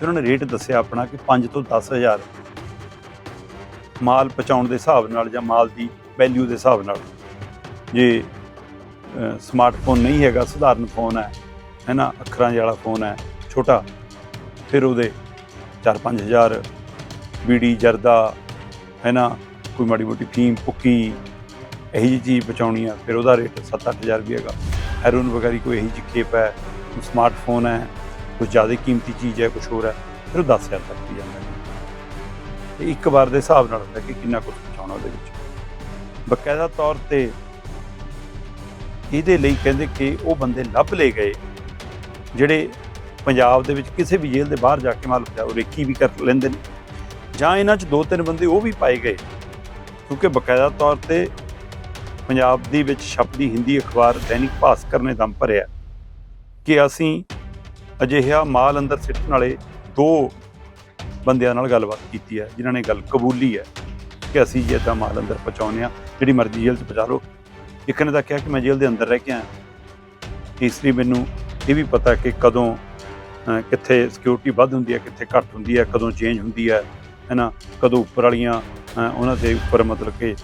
ਤੇ ਉਹਨਾਂ ਨੇ ਰੇਟ ਦੱਸਿਆ ਆਪਣਾ ਕਿ 5 ਤੋਂ 10000 ਮਾਲ ਪਹੁੰਚਾਉਣ ਦੇ ਹਿਸਾਬ ਨਾਲ ਜਾਂ ਮਾਲ ਦੀ ਵੈਲਿਊ ਦੇ ਹਿਸਾਬ ਨਾਲ। ਜੇ ਅ, ਸਮਾਰਟਫੋਨ ਨਹੀਂ ਹੈਗਾ ਸਧਾਰਨ ਫੋਨ ਹੈ ਹੈ ਨਾ ਅੱਖਰਾਂ ਜਿਹਾ ਵਾਲਾ ਫੋਨ ਹੈ ਛੋਟਾ ਫਿਰ ਉਹਦੇ 4-5000 ਬੀੜੀ ਜਰਦਾ ਹੈ ਨਾ ਕੋਈ ਮਾੜੀ ਮੋਟੀ ਫੀਮ ਪੁੱਕੀ ਇਹੀ ਜਿਹੀ ਚੀਜ਼ ਬਚਾਉਣੀ ਆ, ਫਿਰ ਉਹਦਾ ਰੇਟ 7-8000 ਵੀ ਹੈਗਾ। ਹੈਰੋਨ ਵਗੈਰੀ ਕੋਈ ਇਹੀ ਜਿਹੀ ਖੇਪ ਹੈ ਸਮਾਰਟਫੋਨ ਹੈ ਕੁਝ ਜ਼ਿਆਦਾ ਕੀਮਤੀ ਚੀਜ਼ ਹੈ ਕੁਝ ਹੋਰ ਹੈ, ਫਿਰ ਉਹ 10000 ਤੱਕ ਵੀ ਜਾਂਦਾ ਹੈ ਇੱਕ ਵਾਰ ਦੇ ਹਿਸਾਬ ਨਾਲ ਹੁੰਦਾ ਕਿ ਕਿੰਨਾ ਕੁਝ ਬਚਾਉਣਾ ਉਹਦੇ ਵਿੱਚ। ਬਕਾਇਦਾ ਤੌਰ ਤੇ ਇਹਦੇ ਲਈ ਕਹਿੰਦੇ ਕਿ ਉਹ ਬੰਦੇ ਲੱਭ ਲਏ ਗਏ, ਜਿਹੜੇ ਪੰਜਾਬ ਦੇ ਵਿੱਚ ਕਿਸੇ ਵੀ ਜੇਲ੍ਹ ਦੇ ਬਾਹਰ ਜਾ ਕੇ ਮਾਲ ਉਹ ਰੇਕੀ ਵੀ ਕਰ ਲੈਂਦੇ ਨੇ। ਜਾਂ ਇਹਨਾਂ 'ਚ ਦੋ ਤਿੰਨ ਬੰਦੇ ਉਹ ਵੀ ਪਾਏ ਗਏ ਕਿਉਂਕਿ ਬਕਾਇਦਾ ਤੌਰ ਤੇ ਪੰਜਾਬ ਦੀ ਵਿੱਚ ਛਪਦੀ ਹਿੰਦੀ ਅਖਬਾਰ ਦੈਨਿਕ ਭਾਸਕਰ ਨੇ ਦਮ ਭਰਿਆ ਕਿ ਅਸੀਂ ਅਜਿਹਾ ਮਾਲ ਅੰਦਰ ਸਿੱਟਣ ਵਾਲੇ ਦੋ ਬੰਦਿਆਂ ਨਾਲ ਗੱਲਬਾਤ ਕੀਤੀ ਹੈ, ਜਿਨ੍ਹਾਂ ਨੇ ਗੱਲ ਕਬੂਲੀ ਹੈ ਕਿ ਅਸੀਂ ਜੇ ਇਦਾਂ ਮਾਲ ਅੰਦਰ ਪਹੁੰਚਾਉਂਦੇ ਹਾਂ, ਜਿਹੜੀ ਮਰਜ਼ੀ ਜੇਲ੍ਹ 'ਚ ਪਹੁੰਚਾ ਲਓ। ਇੱਕ ਨੇ ਤਾਂ ਕਿਹਾ ਕਿ ਮੈਂ ਜੇਲ੍ਹ ਦੇ ਅੰਦਰ ਰਹਿ ਕੇ ਆਇਆ। ਇਸ ਲਈ ਮੈਨੂੰ ਇਹ ਵੀ ਪਤਾ ਕਿ ਕਦੋਂ ਕਿੱਥੇ ਸਿਕਿਉਰਿਟੀ ਵੱਧ ਹੁੰਦੀ ਹੈ, ਕਿੱਥੇ ਘੱਟ ਹੁੰਦੀ ਹੈ, ਕਦੋਂ ਚੇਂਜ ਹੁੰਦੀ ਹੈ ਹੈਨਾ ਕਦੋਂ ਉੱਪਰ ਵਾਲੀਆਂ ਉਹਨਾਂ ਦੇ ਉੱਪਰ ਮਤਲਬ ਕਿ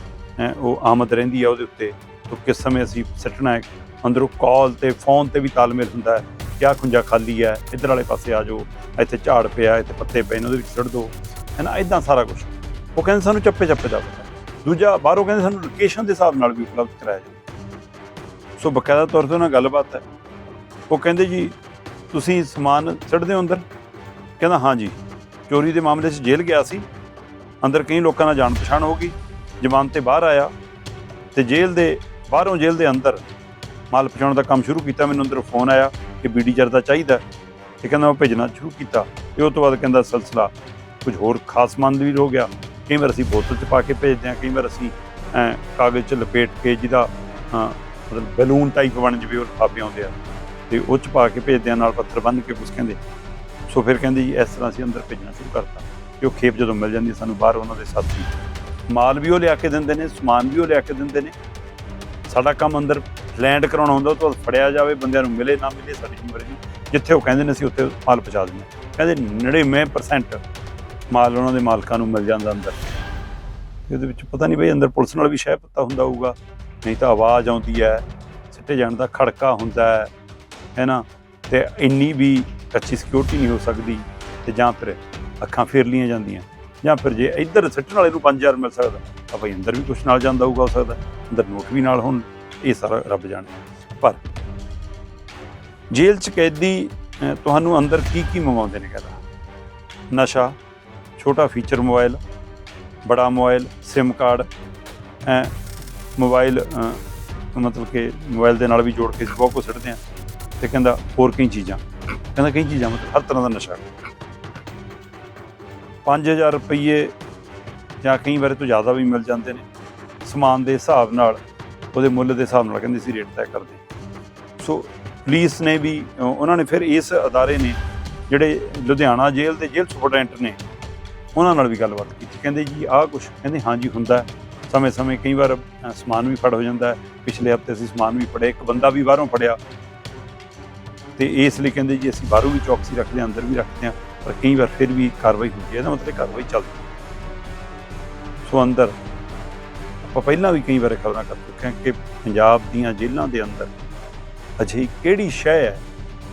ਉਹ ਆਮਦ ਰਹਿੰਦੀ ਹੈ ਉਹਦੇ ਉੱਤੇ। ਤਾਂ ਕਿਸ ਸਮੇਂ ਅਸੀਂ ਸੱਟਣਾ ਹੈ, ਅੰਦਰੋਂ ਕਾਲ ਤੇ, ਫੋਨ ਤੇ ਵੀ ਤਾਲਮੇਲ ਹੁੰਦਾ ਹੈ, ਕਿਆ ਖੁੰਝਾ ਖਾਲੀ ਹੈ, ਇੱਧਰ ਵਾਲੇ ਪਾਸੇ ਆ ਜਾਓ, ਇੱਥੇ ਝਾੜ ਪਿਆ, ਇੱਥੇ ਪੱਤੇ ਪਏ ਨੇ, ਉਹਦੇ ਵਿੱਚ ਸੁੱਟ ਹੈ ਨਾ ਇਦਾਂ ਸਾਰਾ ਕੁਝ ਉਹ ਕਹਿੰਦੇ ਸਾਨੂੰ ਚੱਪੇ ਚੱਪੇ ਦਾ ਦੂਜਾ, ਬਾਹਰੋਂ ਕਹਿੰਦੇ ਸਾਨੂੰ ਲੋਕੇਸ਼ਨ ਦੇ ਹਿਸਾਬ ਨਾਲ ਵੀ ਉਪਲਬਧ ਕਰਾਇਆ ਜਾਵੇ। ਸੋ ਬਕਾਇਦਾ ਤੌਰ ਤੇ ਉਹਨਾਂ ਨਾਲ ਗੱਲਬਾਤ ਹੈ। ਉਹ ਕਹਿੰਦੇ ਜੀ, ਤੁਸੀਂ ਸਮਾਨ ਛੱਡਦੇ ਹੋ ਅੰਦਰ? ਕਹਿੰਦਾ, ਹਾਂ ਜੀ। ਚੋਰੀ ਦੇ ਮਾਮਲੇ 'ਚ ਜੇਲ੍ਹ ਗਿਆ ਸੀ। ਅੰਦਰ ਕਈ ਲੋਕਾਂ ਨਾਲ ਜਾਣ ਪਛਾਣ ਹੋ ਗਈ। ਜ਼ਮਾਨਤ ਤੇ ਬਾਹਰ ਆਇਆ ਤੇ ਜੇਲ੍ਹ ਦੇ ਬਾਹਰੋਂ ਜੇਲ੍ਹ ਦੇ ਅੰਦਰ ਮਾਲ ਪਹੁੰਚਾਉਣ ਦਾ ਕੰਮ ਸ਼ੁਰੂ ਕੀਤਾ। ਮੈਨੂੰ ਅੰਦਰ ਫੋਨ ਆਇਆ ਕਿ ਬੀਡੀ ਜਰਦਾ ਚਾਹੀਦਾ ਤੇ ਕਹਿੰਦਾ ਮੈਂ ਭੇਜਣਾ ਸ਼ੁਰੂ ਕੀਤਾ। ਤੇ ਉਹ ਤੋਂ ਬਾਅਦ ਕਹਿੰਦਾ, ਸਿਲਸਿਲਾ ਕੁਝ ਹੋਰ ਖਾਸ ਮੰਦ ਵੀ ਹੋ ਗਿਆ। ਕਈ ਵਾਰ ਅਸੀਂ ਬੋਤਲ 'ਚ ਪਾ ਕੇ ਭੇਜਦੇ ਹਾਂ, ਕਈ ਵਾਰ ਅਸੀਂ ਕਾਗਜ਼ 'ਚ ਲਪੇਟ ਕੇ ਜਿਹਦਾ ਮਤਲਬ ਬੈਲੂਨ ਟਾਈਪ ਬਣ ਜਵੇ, ਉਹ ਲਿਫਾਫੇ ਆਉਂਦੇ ਆ। ਤੇ ਉਹ 'ਚ ਪਾ ਕੇ ਭੇਜਦੇ ਆ ਨਾਲ ਪੱਥਰ ਬੰਨ੍ਹ ਕੇ ਕੁਛ ਕਹਿੰਦੇ। ਸੋ ਫਿਰ ਕਹਿੰਦੇ ਜੀ, ਇਸ ਤਰ੍ਹਾਂ ਅਸੀਂ ਅੰਦਰ ਭੇਜਣਾ ਸ਼ੁਰੂ ਕਰਤਾ। ਕਿ ਉਹ ਖੇਪ ਜਦੋਂ ਮਿਲ ਜਾਂਦੀ ਸਾਨੂੰ ਬਾਹਰ ਉਹਨਾਂ ਦੇ ਸਾਥੀ ਮਾਲ ਵੀ ਉਹ ਲਿਆ ਕੇ ਦਿੰਦੇ ਨੇ, ਸਮਾਨ ਵੀ ਉਹ ਲਿਆ ਕੇ ਦਿੰਦੇ ਨੇ। ਸਾਡਾ ਕੰਮ ਅੰਦਰ ਲੈਂਡ ਕਰਾਉਣਾ ਹੁੰਦਾ, ਉਹ ਤੋਂ ਫੜਿਆ ਜਾਵੇ, ਬੰਦਿਆਂ ਨੂੰ ਮਿਲੇ, ਨਾ ਮਿਲੇ ਸਾਡੀ ਜ਼ਿੰਮੇਵਾਰੀ ਜਿੱਥੇ ਉਹ ਕਹਿੰਦੇ ਨੇ, ਅਸੀਂ ਉੱਥੇ ਮਾਲ ਪਹੁੰਚਾ ਦਿੰਦੇ ਹਾਂ। ਕਹਿੰਦੇ 99% ਮਾਲ ਉਹਨਾਂ ਦੇ ਮਾਲਕਾਂ ਨੂੰ ਮਿਲ ਜਾਂਦਾ ਅੰਦਰ। ਤੇ ਉਹਦੇ ਵਿੱਚ ਪਤਾ ਨਹੀਂ ਬਈ ਅੰਦਰ ਪੁਲਿਸ ਨਾਲ ਵੀ ਸ਼ਾਇਦ ਪਤਾ ਹੁੰਦਾ ਹੋਊਗਾ। ਨਹੀਂ ਤਾਂ ਆਵਾਜ਼ ਆਉਂਦੀ ਹੈ, ਸਿੱਟੇ ਜਾਣ ਦਾ ਖੜਕਾ ਹੁੰਦਾ ਹੈ ਹੈ ਨਾ? ਤੇ ਇੰਨੀ ਵੀ ਅੱਛੀ ਸਿਕਿਉਰਿਟੀ ਨਹੀਂ ਹੋ ਸਕਦੀ, ਤੇ ਜਾਂ ਫਿਰ ਅੱਖਾਂ ਫੇਰ ਲੀਆਂ ਜਾਂਦੀਆਂ। ਜਾਂ ਫਿਰ ਜੇ ਇੱਧਰ ਸਿੱਟਣ ਵਾਲੇ ਨੂੰ 5000 ਮਿਲ ਸਕਦਾ, ਤਾਂ ਭਾਈ ਅੰਦਰ ਵੀ ਕੁਝ ਨਾਲ ਜਾਂਦਾ ਹੋਊਗਾ, ਹੋ ਸਕਦਾ। ਅੰਦਰ ਨੋਟ ਵੀ ਨਾਲ ਹੋਣ, ਇਹ ਸਾਰਾ ਰੱਬ ਜਾਣੇ। ਪਰ ਜੇਲ੍ਹ 'ਚ ਕੈਦੀ ਤੁਹਾਨੂੰ ਅੰਦਰ ਕੀ ਕੀ ਮੰਗਵਾਉਂਦੇ ਨੇ ਕਹਿੰਦਾ? ਨਸ਼ਾ, ਛੋਟਾ ਫੀਚਰ ਮੋਬਾਈਲ ਬੜਾ ਮੋਬਾਈਲ SIM ਕਾਰਡ ਐ ਮੋਬਾਈਲ ਮਤਲਬ ਕਿ ਮੋਬਾਈਲ ਦੇ ਨਾਲ ਵੀ ਜੋੜ ਕੇ ਬਹੁਤ ਕੁਛ ਸਿੱਟਦੇ ਆ। ਤੇ ਕਹਿੰਦਾ ਹੋਰ ਕਈ ਚੀਜ਼ਾਂ। ਕਹਿੰਦਾ ਕਈ ਚੀਜ਼ਾਂ, ਮਤਲਬ ਹਰ ਤਰ੍ਹਾਂ ਦਾ ਨਸ਼ਾ। 5000 ਰੁਪਏ ਜਾਂ ਕਈ ਵਾਰ ਤੋਂ ਜ਼ਿਆਦਾ ਵੀ ਮਿਲ ਜਾਂਦੇ ਨੇ। ਸਮਾਨ ਦੇ ਹਿਸਾਬ ਨਾਲ, ਉਹਦੇ ਮੁੱਲ ਦੇ ਹਿਸਾਬ ਨਾਲ ਕਹਿੰਦੇ ਸੀ ਰੇਟ ਤੈਅ ਕਰਦੇ। ਸੋ ਪੁਲਿਸ ਨੇ ਵੀ ਉਹਨਾਂ ਨੇ ਫਿਰ ਇਸ ਅਦਾਰੇ ਨੇ ਜਿਹੜੇ ਲੁਧਿਆਣਾ ਜੇਲ੍ਹ ਦੇ ਜੇਲ੍ਹ ਸੁਪਰਡੈਂਟ ਨੇ, ਉਹਨਾਂ ਨਾਲ ਵੀ ਗੱਲਬਾਤ ਕੀਤੀ। ਕਹਿੰਦੇ ਜੀ, ਆਹ ਕੁਛ, ਕਹਿੰਦੇ ਹਾਂਜੀ ਹੁੰਦਾ ਸਮੇਂ-ਸਮੇਂ ਕਈ ਵਾਰ ਸਮਾਨ ਵੀ ਫੜ ਹੋ ਜਾਂਦਾ ਪਿਛਲੇ ਹਫ਼ਤੇ ਅਸੀਂ ਸਮਾਨ ਵੀ ਫੜਿਆ, ਇੱਕ ਬੰਦਾ ਵੀ ਬਾਹਰੋਂ ਫੜਿਆ। ਤੇ ਇਸ ਲਈ ਕਹਿੰਦੇ ਜੀ, ਅਸੀਂ ਬਾਹਰੋਂ ਵੀ ਚੌਕਸੀ ਰੱਖਦੇ ਹਾਂ, ਅੰਦਰ ਵੀ ਰੱਖਦੇ ਹਾਂ। ਪਰ ਕਈ ਵਾਰ ਫਿਰ ਵੀ ਕਾਰਵਾਈ ਹੁੰਦੀ ਹੈ ਇਹਦਾ ਮਤਲਬ ਕਾਰਵਾਈ ਚੱਲਦੀ ਹੈ। ਸੋ ਅੰਦਰ ਆਪਾਂ ਪਹਿਲਾਂ ਵੀ ਕਈ ਵਾਰ ਖਬਰਾਂ ਕਰ ਚੁੱਕੇ ਹਾਂ ਕਿ ਪੰਜਾਬ ਦੀਆਂ ਜੇਲ੍ਹਾਂ ਦੇ ਅੰਦਰ ਅਜਿਹੀ ਕਿਹੜੀ ਸ਼ੈ ਹੈ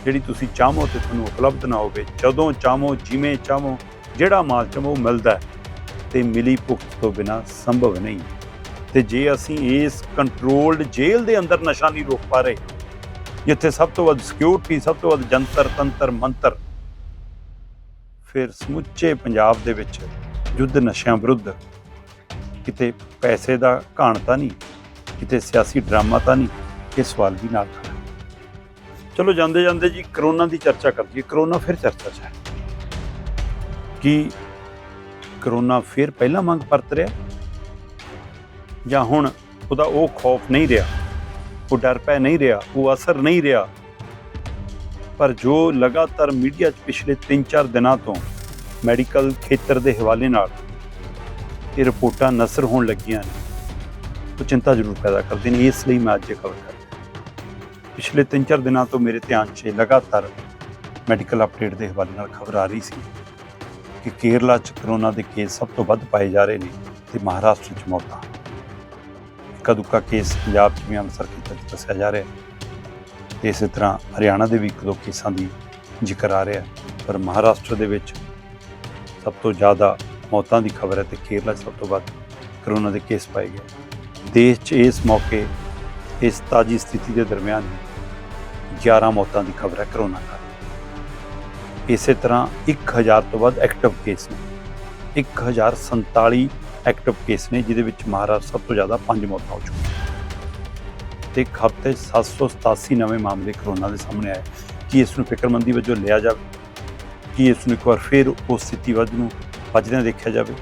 ਜਿਹੜੀ ਤੁਸੀਂ ਚਾਹੋ ਤੇ ਤੁਹਾਨੂੰ ਉਪਲਬਧ ਨਾ ਹੋਵੇ ਜਦੋਂ ਚਾਹੋ, ਜਿਵੇਂ ਚਾਹੋ, ਜਿਹੜਾ ਮਾਲ ਚਾਹੋ ਮਿਲਦਾ ਹੈ ਤੇ ਮਿਲੀ ਭੁਗਤ ਤੋਂ ਬਿਨਾ ਸੰਭਵ ਨਹੀਂ ਤੇ ਜੇ ਅਸੀਂ ਇਸ ਕੰਟਰੋਲਡ ਜੇਲ੍ਹ ਦੇ ਅੰਦਰ ਨਸ਼ਾ ਨਹੀਂ ਰੋਕ ਪਾ ਰਹੇ ਜਿੱਥੇ ਸਭ ਤੋਂ ਵੱਧ ਸਿਕਿਉਰਿਟੀ ਸਭ ਤੋਂ ਵੱਧ ਜੰਤਰ, ਤੰਤਰ, ਮੰਤਰ ਫਿਰ ਸਮੁੱਚੇ ਪੰਜਾਬ ਦੇ ਵਿੱਚ ਯੁੱਧ ਨਸ਼ਿਆਂ ਵਿਰੁੱਧ ਕਿਤੇ ਪੈਸੇ ਦਾ ਘਾਣ ਤਾਂ ਨਹੀਂ, ਕਿਤੇ ਸਿਆਸੀ ਡਰਾਮਾ ਤਾਂ ਨਹੀਂ, ਇਹ ਸਵਾਲ ਵੀ ਨਾਲ ਖੜਾ। ਚਲੋ ਜਾਂਦੇ ਜਾਂਦੇ ਜੀ ਕਰੋਨਾ ਦੀ ਚਰਚਾ ਕਰ ਲਈਏ, ਕਰੋਨਾ ਫਿਰ ਚਰਚਾ 'ਚ ਹੈ। ਕਿ ਕਰੋਨਾ ਫਿਰ ਪਹਿਲਾਂ ਮੰਗ ਪਰਤ ਰਿਹਾ? ਜਾਂ ਹੁਣ ਉਹਦਾ ਉਹ ਖੌਫ ਨਹੀਂ ਰਿਹਾ, ਉਹ ਡਰ ਪੈ ਨਹੀਂ ਰਿਹਾ, ਉਹ ਅਸਰ ਨਹੀਂ ਰਿਹਾ ਪਰ ਜੋ ਲਗਾਤਾਰ ਮੀਡੀਆ 'ਚ ਪਿਛਲੇ 3-4 ਦਿਨਾਂ ਤੋਂ ਮੈਡੀਕਲ ਖੇਤਰ ਦੇ ਹਵਾਲੇ ਨਾਲ ਇਹ ਰਿਪੋਰਟਾਂ ਨਸਰ ਹੋਣ ਲੱਗੀਆਂ ਨੇ, ਉਹ ਚਿੰਤਾ ਜ਼ਰੂਰ ਪੈਦਾ ਕਰਦੇ ਨੇ। ਇਸ ਲਈ ਮੈਂ ਅੱਜ ਇਹ ਖਬਰ ਕਰ ਪਿਛਲੇ 3-4 ਦਿਨਾਂ ਤੋਂ ਮੇਰੇ ਧਿਆਨ 'ਚ ਲਗਾਤਾਰ ਮੈਡੀਕਲ ਅਪਡੇਟ ਦੇ ਹਵਾਲੇ ਨਾਲ ਖਬਰ ਆ ਰਹੀ ਸੀ ਕਿ ਕੇਰਲਾ 'ਚ ਕਰੋਨਾ ਦੇ ਕੇਸ ਸਭ ਤੋਂ ਵੱਧ ਪਾਏ ਜਾ ਰਹੇ ਨੇ ਤੇ ਮਹਾਰਾਸ਼ਟਰ 'ਚ ਮੌਤਾਂ। ਕਦੂਕਾ ਕੇਸ ਪੰਜਾਬ 'ਚ ਵੀ ਅੰਮ੍ਰਿਤਸਰ ਖੇਤਰ 'ਚ ਦੱਸਿਆ ਜਾ ਰਿਹਾ ਹੈ। ਤੇ ਇਸੇ ਤਰ੍ਹਾਂ ਹਰਿਆਣਾ ਦੇ ਵੀ ਇੱਕ ਦੋ ਕੇਸਾਂ ਦੀ ਜ਼ਿਕਰ ਆ ਰਿਹਾ ਪਰ ਮਹਾਰਾਸ਼ਟਰ ਦੇ ਵਿੱਚ ਸਭ ਤੋਂ ਜ਼ਿਆਦਾ ਮੌਤਾਂ ਦੀ ਖਬਰ ਹੈ ਤੇ ਕੇਰਲਾ ਸਭ ਤੋਂ ਵੱਧ ਕਰੋਨਾ ਦੇ ਕੇਸ ਪਾਏ ਗਏ। ਦੇਸ਼ 'ਚ ਇਸ ਮੌਕੇ, ਇਸ ਤਾਜੀ ਸਥਿਤੀ ਦੇ ਦਰਮਿਆਨ 11 ਮੌਤਾਂ ਦੀ ਖਬਰ ਹੈ ਕਰੋਨਾ ਕਾਰਨ ਇਸੇ ਤਰ੍ਹਾਂ 1000 ਤੋਂ ਵੱਧ ਐਕਟਿਵ ਕੇਸ ਨੇ। 1047 ਐਕਟਿਵ ਕੇਸ ਨੇ, ਜਿਹਦੇ ਵਿੱਚ ਮਹਾਰਾਸ਼ਟਰ ਸਭ ਤੋਂ ਜ਼ਿਆਦਾ 5 ਮੌਤਾਂ ਹੋ ਚੁੱਕੀਆਂ। ਤੇ ਇੱਕ ਹਫ਼ਤੇ 'ਚ 787 ਨਵੇਂ ਮਾਮਲੇ ਕਰੋਨਾ ਦੇ ਸਾਹਮਣੇ ਆਏ। ਕੀ ਇਸ ਨੂੰ ਫਿਕਰਮੰਦੀ ਵਜੋਂ ਲਿਆ ਜਾਵੇ? ਕੀ ਇਸ ਨੂੰ ਇੱਕ ਵਾਰ ਫਿਰ ਉਸ ਸਥਿਤੀ ਵੱਲ ਨੂੰ ਵੱਜਦਿਆਂ ਦੇਖਿਆ ਜਾਵੇ?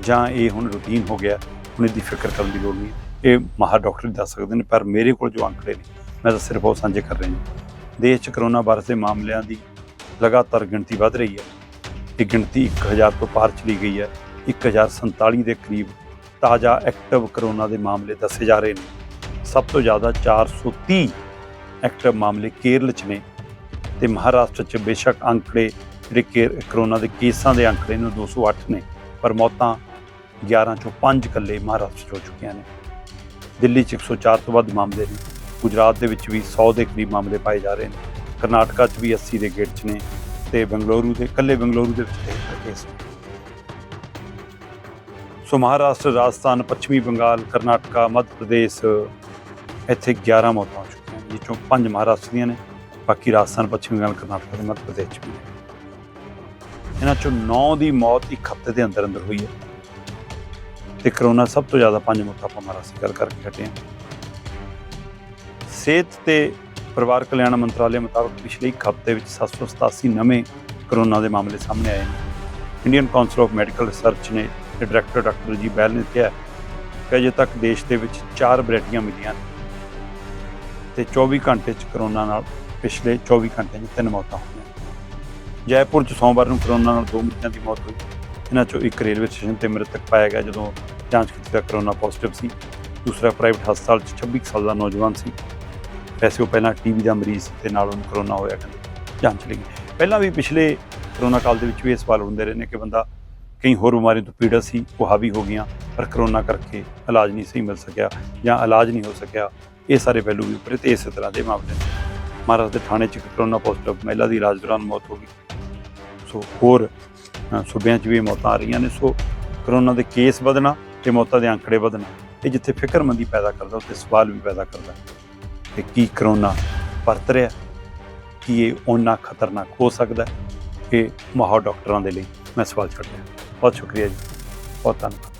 ਜਾਂ ਇਹ ਹੁਣ ਰੂਟੀਨ ਹੋ ਗਿਆ? ਹੁਣ ਇਹਦੀ ਫਿਕਰ ਕਰਨ ਦੀ ਲੋੜ ਨਹੀਂ ਇਹ ਮਾਹਰ ਡਾਕਟਰ ਹੀ ਦੱਸ ਸਕਦੇ ਨੇ, ਪਰ ਮੇਰੇ ਕੋਲ ਜੋ ਅੰਕੜੇ ਨੇ, ਮੈਂ ਤਾਂ ਸਿਰਫ ਉਹ ਸਾਂਝੇ ਕਰ ਰਿਹਾ ਹਾਂ। ਦੇਸ਼ 'ਚ ਕਰੋਨਾ ਵਾਇਰਸ ਦੇ ਮਾਮਲਿਆਂ ਦੀ ਲਗਾਤਾਰ ਗਿਣਤੀ ਵੱਧ ਰਹੀ ਹੈ। ਇਹ ਗਿਣਤੀ 1000 ਤੋਂ ਪਾਰ ਚਲੀ ਗਈ ਹੈ। 1047 ਦੇ ਕਰੀਬ ਤਾਜ਼ਾ ਐਕਟਿਵ ਕਰੋਨਾ ਦੇ ਮਾਮਲੇ ਦੱਸੇ ਜਾ ਰਹੇ ਨੇ। ਸਭ ਤੋਂ ਜ਼ਿਆਦਾ 430 ਐਕਟਿਵ ਮਾਮਲੇ ਕੇਰਲ 'ਚ ਨੇ ਤੇ ਮਹਾਰਾਸ਼ਟਰ 'ਚ ਬੇਸ਼ੱਕ ਅੰਕੜੇ ਜਿਹੜੇ ਕੇਰ, ਕਰੋਨਾ ਦੇ ਕੇਸਾਂ ਦੇ ਅੰਕੜੇ ਨੇ, ਉਹ 208 ਨੇ, ਪਰ ਮੌਤਾਂ 11 ਚੋਂ 5 ਇਕੱਲੇ ਮਹਾਰਾਸ਼ਟਰ 'ਚ ਹੋ ਚੁੱਕੀਆਂ ਨੇ। ਦਿੱਲੀ 'ਚ 104 ਤੋਂ ਵੱਧ ਮਾਮਲੇ ਨੇ, ਗੁਜਰਾਤ ਦੇ ਵਿੱਚ ਵੀ 100 ਦੇ ਕਰੀਬ ਮਾਮਲੇ ਪਾਏ ਜਾ ਰਹੇ ਨੇ, ਕਰਨਾਟਕਾ 'ਚ ਵੀ 80 ਦੇ ਗੇੜ 'ਚ ਨੇ ਤੇ ਬੰਗਲੌਰੂ ਦੇ, ਇਕੱਲੇ ਬੰਗਲੌਰੂ ਦੇ ਵਿੱਚ ਕੇਸ ਸੋ ਮਹਾਰਾਸ਼ਟਰ, ਰਾਜਸਥਾਨ, ਪੱਛਮੀ ਬੰਗਾਲ, ਕਰਨਾਟਕਾ, ਮੱਧ ਪ੍ਰਦੇਸ਼ ਇੱਥੇ 11 ਮੌਤਾਂ ਹੋ ਚੁੱਕੀਆਂ ਜਿਸ ਚੋਂ 5 ਮਹਾਰਾਸ਼ਟਰ ਦੀਆਂ ਨੇ, ਬਾਕੀ ਰਾਜਸਥਾਨ, ਪੱਛਮੀ ਬੰਗਾਲ, ਕਰਨਾਟਕ ਤੇ ਮੱਧ ਪ੍ਰਦੇਸ਼ 'ਚ ਵੀ ਇਹਨਾਂ ਚੋਂ 9 ਦੀ ਮੌਤ ਇੱਕ ਹਫ਼ਤੇ ਦੇ ਅੰਦਰ ਅੰਦਰ ਹੋਈ ਹੈ ਤੇ ਕਰੋਨਾ ਸਭ ਤੋਂ ਜ਼ਿਆਦਾ ਪੰਜ ਮੌਤਾਂ ਆਪਾਂ ਮਹਾਰਾਸ਼ਟਰ ਦੀ ਗੱਲ ਕਰਕੇ ਹਟੇ ਹਾਂ। ਸਿਹਤ ਤੇ ਪਰਿਵਾਰ ਕਲਿਆਣ ਮੰਤਰਾਲੇ ਮੁਤਾਬਕ ਪਿਛਲੇ ਇੱਕ ਹਫ਼ਤੇ ਵਿੱਚ 787 ਨਵੇਂ ਕਰੋਨਾ ਦੇ ਮਾਮਲੇ ਸਾਹਮਣੇ ਆਏ ਨੇ। Indian council of medical research ਨੇ ਡਾਇਰੈਕਟਰ ਡਾਕਟਰ ਜੀ ਬੈਲ ਨੇ ਕਿਹਾ ਕਿ ਅਜੇ ਤੱਕ ਦੇਸ਼ ਦੇ ਵਿੱਚ ਚਾਰ ਵੈਰਾਈਟੀਆਂ ਮਿਲੀਆਂ ਨੇ। ਤੇ 24 ਘੰਟੇ ਚ ਕਰੋਨਾ ਨਾਲ ਪਿਛਲੇ 24 ਘੰਟਿਆਂ 'ਚ ਤਿੰਨ ਮੌਤਾਂ ਹੋਈਆਂ। ਜੈਪੁਰ 'ਚ ਸੋਮਵਾਰ ਨੂੰ ਕਰੋਨਾ ਨਾਲ ਦੋ ਮਰੀਜ਼ਾਂ ਦੀ ਮੌਤ ਹੋਈ। ਇਹਨਾਂ 'ਚੋਂ ਇੱਕ ਰੇਲਵੇ ਸਟੇਸ਼ਨ ਤੇ ਮ੍ਰਿਤਕ ਪਾਇਆ ਗਿਆ ਜਦੋਂ ਜਾਂਚ ਕੀਤੀ ਤਾਂ ਕਰੋਨਾ ਪੋਜ਼ਿਟਿਵ ਸੀ। ਦੂਸਰਾ ਪ੍ਰਾਈਵੇਟ ਹਸਪਤਾਲ 'ਚ 26 ਕੁ ਸਾਲ ਦਾ ਨੌਜਵਾਨ ਸੀ। ਵੈਸੇ ਉਹ ਪਹਿਲਾਂ ਟੀਵੀ ਦਾ ਮਰੀਜ਼ ਸੀ ਤੇ ਨਾਲ ਉਹਨੂੰ ਕਰੋਨਾ ਹੋਇਆ ਕਹਿੰਦੇ। ਜਾਂਚ ਲਈ। ਪਹਿਲਾਂ ਵੀ ਪਿਛਲੇ ਕਰੋਨਾ ਕਾਲ ਦੇ ਵਿੱਚ ਵੀ ਇਹ ਸਵਾਲ ਹੁੰਦੇ ਰਹੇ ਨੇ ਕਿ ਬੰਦਾ ਕਈ ਹੋਰ ਬਿਮਾਰੀਆਂ ਤੋਂ ਪੀੜਤ ਸੀ, ਉਹ ਹਾਵੀ ਹੋ ਗਈਆਂ, ਪਰ ਕਰੋਨਾ ਕਰਕੇ ਇਲਾਜ ਨਹੀਂ ਸਹੀ ਮਿਲ ਸਕਿਆ ਜਾਂ ਇਲਾਜ ਨਹੀਂ ਹੋ ਸਕਿਆ। ਇਹ ਸਾਰੇ ਪਹਿਲੂ ਵੀ ਉੱਪਰ ਤੇ ਇਸੇ ਤਰ੍ਹਾਂ ਦੇ ਮਾਮਲੇ ਨੇ। ਮਹਾਰਾਜ ਦੇ ਥਾਣੇ 'ਚ ਕਰੋਨਾ ਪੋਜ਼ਿਟਿਵ ਮਹਿਲਾ ਦੀ ਇਲਾਜ ਦੌਰਾਨ ਮੌਤ ਹੋ ਗਈ। ਸੋ ਹੋਰ ਸੂਬਿਆਂ 'ਚ ਵੀ ਇਹ ਮੌਤਾਂ ਆ ਰਹੀਆਂ ਨੇ। ਸੋ ਕਰੋਨਾ ਦੇ ਕੇਸ ਵਧਣਾ ਤੇ ਮੌਤਾਂ ਦੇ ਅੰਕੜੇ ਵਧਣਾ, ਇਹ ਜਿੱਥੇ ਫਿਕਰਮੰਦੀ ਪੈਦਾ ਕਰਦਾ, ਉੱਥੇ ਸਵਾਲ ਵੀ ਪੈਦਾ ਕਰਦਾ। ਕਿ ਕੀ ਕਰੋਨਾ ਪਰਤ ਰਿਹਾ? ਕੀ ਇਹ ਓਨਾ ਖਤਰਨਾਕ ਹੋ ਸਕਦਾ? ਹੈ ਇਹ ਮਾਹੌਲ ਡਾਕਟਰਾਂ ਦੇ ਲਈ ਮੈਂ ਸਵਾਲ ਛੱਡ ਰਿਹਾ। ਬਹੁਤ ਸ਼ੁਕਰੀਆ ਜੀ। ਬਹੁਤ ਧੰਨਵਾਦ।